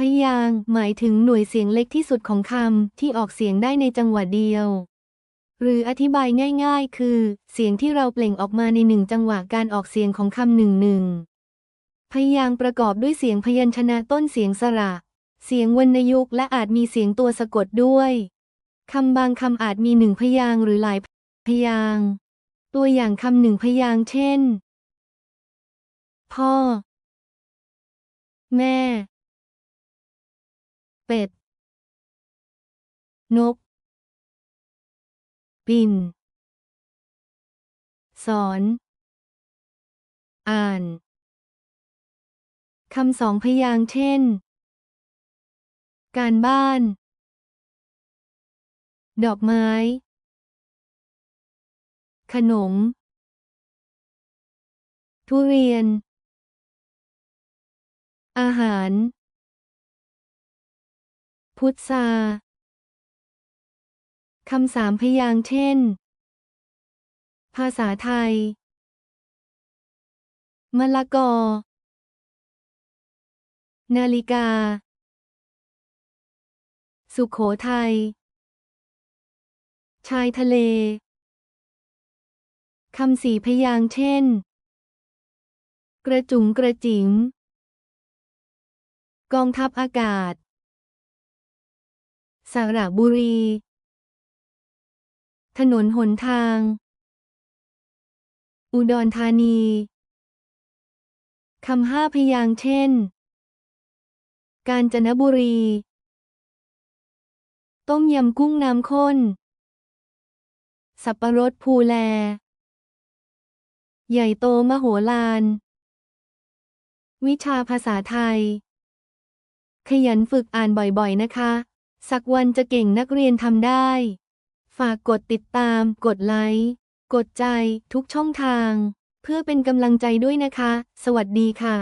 พยางค์หมายถึงหน่วยเสียงเล็กที่สุดของคำที่ออกเสียงได้ในจังหวะเดียว หรืออธิบายง่าย ๆ คือ เสียงที่เราเปล่งออกมาในหนึ่งจังหวะการออกเสียงของคำหนึ่งหนึ่งพยางค์ประกอบด้วยเสียงพยัญชนะต้นเสียงสระ เสียงวรรณยุกต์และอาจมีเสียงตัวสะกดด้วยคำบางคำอาจมีหนึ่งพยางค์หรือหลายพยางค์ตัวอย่างคำหนึ่งพยางค์เช่น พ่อ แม่ เป็ด นก ปิน สอน อ่าน คำสองพยางค์เช่น การบ้าน ดอกไม้ ขนม ทุเรียน อาหาร พุทราคำสามพยางเช่น ภาษาไทย มะละกอ นาฬิกา สุขโขทัย ชายทะเล คำสี่พยางเช่น กระจุงกระจิ๋มกองทัพอากาศ สระบุรี ถนนหนทาง อุดรธานีคำห้าพยางเช่น กาญจนบุรี ต้มยำกุ้งน้ำข้น สับปะรดภูแล ใหญ่โตมโหฬารวิชาภาษาไทย ขยันฝึกอ่านบ่อยๆนะคะ สักวันจะเก่งนักเรียนทำได้ ฝากกดติดตาม กดไลค์ กดใจ ทุกช่องทาง เพื่อเป็นกำลังใจด้วยนะคะ สวัสดีค่ะ